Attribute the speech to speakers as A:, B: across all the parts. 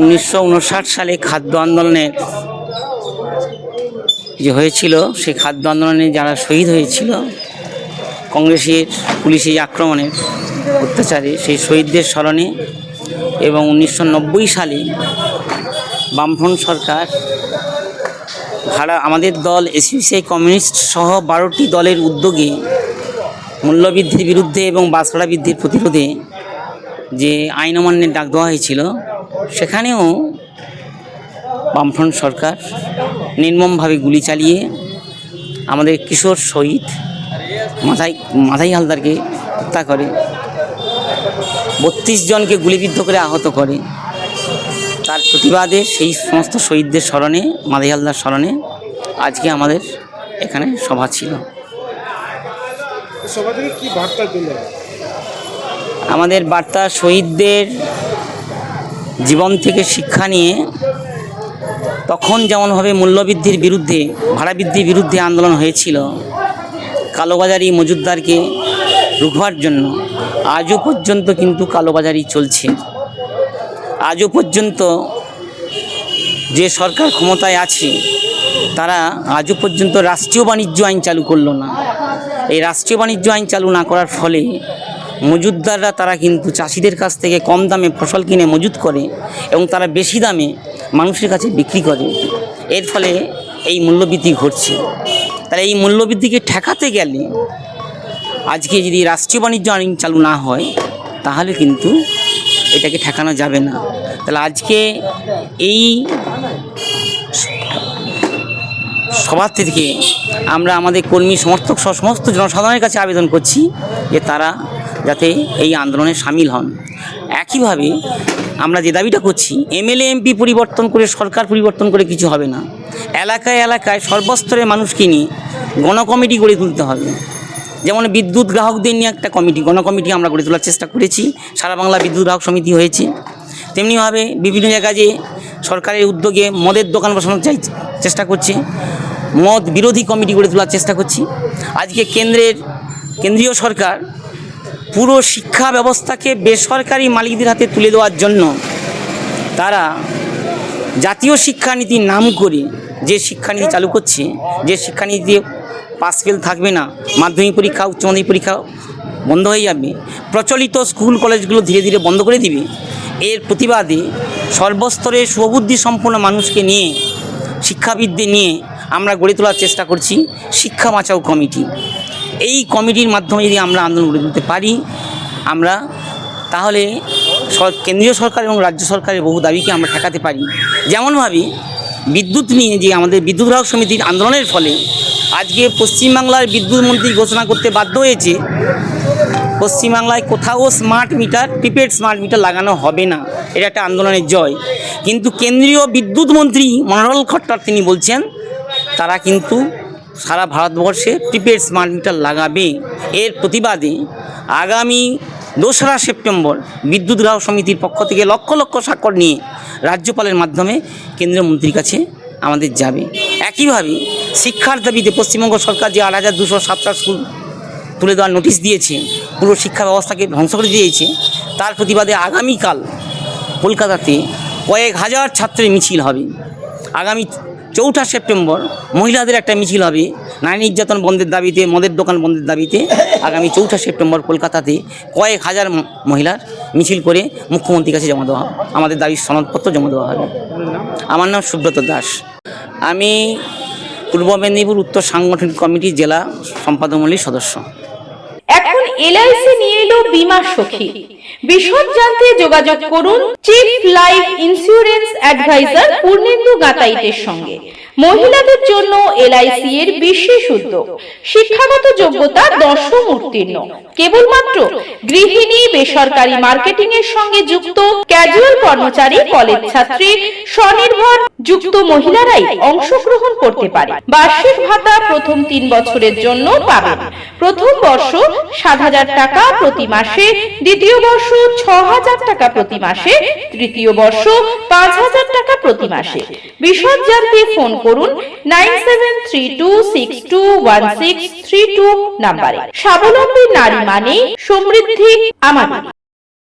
A: উনিশশো উনষাট সালে খাদ্য আন্দোলনের যে হয়েছিল, সেই খাদ্য আন্দোলনে যারা শহীদ হয়েছিল, কংগ্রেসের পুলিশি আক্রমণের অত্যাচারে, সেই শহীদদের স্মরণে এবং উনিশশো নব্বই সালে বামফ্রন্ট সরকার, ভাড়া, আমাদের দল এসইউসিআই কমিউনিস্ট সহ বারোটি দলের উদ্যোগে মূল্যবৃদ্ধির বিরুদ্ধে এবং বাসড়া বৃদ্ধির প্রতিরোধে যে আইন অমান্যের ডাক দেওয়া হয়েছিল সেখানেও বামফ্রন্ট সরকার নির্মমভাবে গুলি চালিয়ে আমাদের কিশোর শহীদ মাথায় মাথাই হালদারকে হত্যা করে বত্রিশ জনকে গুলিবিদ্ধ করে আহত করে। তার প্রতিবাদে সেই সমস্ত শহীদদের স্মরণে মাধাই হালদার স্মরণে আজকে আমাদের এখানে সভা ছিল। আমাদের বার্তা শহীদদের জীবন থেকে শিক্ষা নিয়ে তখন যেমনভাবে মূল্যবৃদ্ধির বিরুদ্ধে ভাড়া বৃদ্ধির বিরুদ্ধে আন্দোলন হয়েছিল, কালোবাজারি মজুদদারকে রুখবার জন্য আজও পর্যন্ত কিন্তু কালোবাজারি চলছে। আজও পর্যন্ত যে সরকার ক্ষমতায় আছে, তারা আজও পর্যন্ত রাষ্ট্রীয় বাণিজ্য আইন চালু করল না। এই রাষ্ট্রীয় বাণিজ্য আইন চালু না করার ফলে মজুদদাররা তারা কিন্তু চাষিদের কাছ থেকে কম দামে ফসল কিনে মজুত করে এবং তারা বেশি দামে মানুষের কাছে বিক্রি করে। এর ফলে এই মূল্যবৃদ্ধি ঘটছে। তাহলে এই মূল্যবৃদ্ধিকে ঠেকাতে গেলে আজকে যদি রাষ্ট্রীয় বাণিজ্য আইন চালু না হয়, তাহলে কিন্তু এটাকে ঠেকানো যাবে না। তাহলে আজকে এই সভা থেকে আমরা আমাদের কর্মী সমর্থক সমস্ত জনসাধারণের কাছে আবেদন করছি যে তারা যাতে এই আন্দোলনে সামিল হন। একইভাবে আমরা যে দাবিটা করছি, এমএলএ, এমপি পরিবর্তন করে, সরকার পরিবর্তন করে কিছু হবে না। এলাকায় এলাকায় সর্বস্তরের মানুষকে নিয়ে গণকমিটি গড়ে তুলতে হবে। যেমন বিদ্যুৎ গ্রাহকদের নিয়ে একটা কমিটি, গণকমিটি আমরা গড়ে তোলার চেষ্টা করেছি, সারা বাংলা বিদ্যুৎ গ্রাহক সমিতি হয়েছে। তেমনিভাবে বিভিন্ন জায়গায় যে সরকারের উদ্যোগে মদের দোকান বসানোর চাই, চেষ্টা করছে। মদ বিরোধী কমিটি গড়ে তোলার চেষ্টা করছি। আজকে কেন্দ্রের, কেন্দ্রীয় সরকার পুরো শিক্ষা ব্যবস্থাকে বেসরকারি মালিকদের হাতে তুলে দেওয়ার জন্য তারা জাতীয় শিক্ষানীতির নাম করে যে শিক্ষানীতি চালু করছে, যে শিক্ষানীতি পাস ফেল থাকবে না, মাধ্যমিক পরীক্ষা, উচ্চ মাধ্যমিক পরীক্ষা বন্ধ হয়ে যাবে, প্রচলিত স্কুল কলেজগুলো ধীরে ধীরে বন্ধ করে দিবে, এর প্রতিবাদে সর্বস্তরে সুবুদ্ধি সম্পন্ন মানুষকে নিয়ে, শিক্ষাবিদদের নিয়ে আমরা গড়ে তোলার চেষ্টা করছি শিক্ষা বাঁচাও কমিটি। এই কমিটির মাধ্যমে যদি আমরা আন্দোলন গড়ে তুলতে পারি, আমরা তাহলে কেন্দ্রীয় সরকার এবং রাজ্য সরকারের বহু দাবিকে আমরা ঠেকাতে পারি। যেমনভাবে বিদ্যুৎ নিয়ে যে আমাদের বিদ্যুৎ গ্রাহক সমিতির আন্দোলনের ফলে আজকে পশ্চিমবাংলার বিদ্যুৎ মন্ত্রী ঘোষণা করতে বাধ্য হয়েছে, পশ্চিমবাংলায় কোথাও smart meter, prepaid smart meter লাগানো হবে না। এটা একটা আন্দোলনের জয়। কিন্তু কেন্দ্রীয় বিদ্যুৎ মন্ত্রী মনোহরলাল খট্টার তিনি বলছেন, তারা কিন্তু সারা ভারতবর্ষে প্রিপেড স্মার্ট মিটার লাগাবে। এর প্রতিবাদে আগামী দোসরা সেপ্টেম্বর বিদ্যুৎ গ্রাহক সমিতির পক্ষ থেকে লক্ষ লক্ষ স্বাক্ষর নিয়ে রাজ্যপালের মাধ্যমে কেন্দ্রীয় মন্ত্রীর কাছে আমাদের যাবে। একইভাবে শিক্ষার দাবিতে পশ্চিমবঙ্গ সরকার যে আট হাজার দুশো সাতটা স্কুল তুলে দেওয়ার নোটিশ দিয়েছে, পুরো শিক্ষা ব্যবস্থাকে ধ্বংস করে দিয়েছে, তার প্রতিবাদে আগামীকাল কলকাতাতে কয়েক হাজার ছাত্রের মিছিল হবে। আগামী চৌঠা সেপ্টেম্বর, মহিলাদের একটা মিছিল হবে। নারী নির্যাতন বন্ধের দাবিতে, মদের দোকান বন্ধের দাবিতে আগামী চৌঠা সেপ্টেম্বর কলকাতাতে কয়েক হাজার মহিলার মিছিল করে মুখ্যমন্ত্রীর কাছে জমা দেওয়া আমাদের দাবির সনদপত্র জমা দেওয়া হবে। আমার নাম সুব্রত দাস। আমি পূর্ব মেদিনীপুর উত্তর সাংগঠনিক কমিটির জেলা সম্পাদকমণ্ডলীর সদস্য।
B: এখন এলআইসি নিয়ে এলো বীমা সখী। বিশদ জানতে যোগাযোগ করুন chief life insurance advisor Purnendu গাতাইতের সঙ্গে। মহিলাদের জন্য এলআইসি এর বিশেষ উদ্যোগ। শিক্ষাগত যোগ্যতা দশম উত্তীর্ণ। কেবলমাত্র গৃহিণী, বেসরকারি মার্কেটিং এর সঙ্গে যুক্ত ক্যাজুয়াল কর্মচারী, কলেজ ছাত্রী, স্বনির্ভর যুক্ত মহিলারাই অংশগ্রহণ করতে পারে। বার্ষিক ভাতা প্রথম তিন বছরের জন্য পাবেন। প্রথম বর্ষ সাত হাজার টাকা প্রতি মাসে, দ্বিতীয় বর্ষ ছ হাজার টাকা প্রতি মাসে, তৃতীয় বর্ষ পাঁচ হাজার টাকা প্রতি মাসে। বিশদ জানতে ফোন করুন নাইন সেভেন নাম্বারে। স্বাবলম্বী নারী মানে সমৃদ্ধি আমাদের।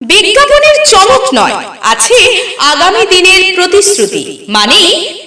B: বিজ্ঞাপনের চমক নয়, আছে আগামী দিনের প্রতিশ্রুতি মানে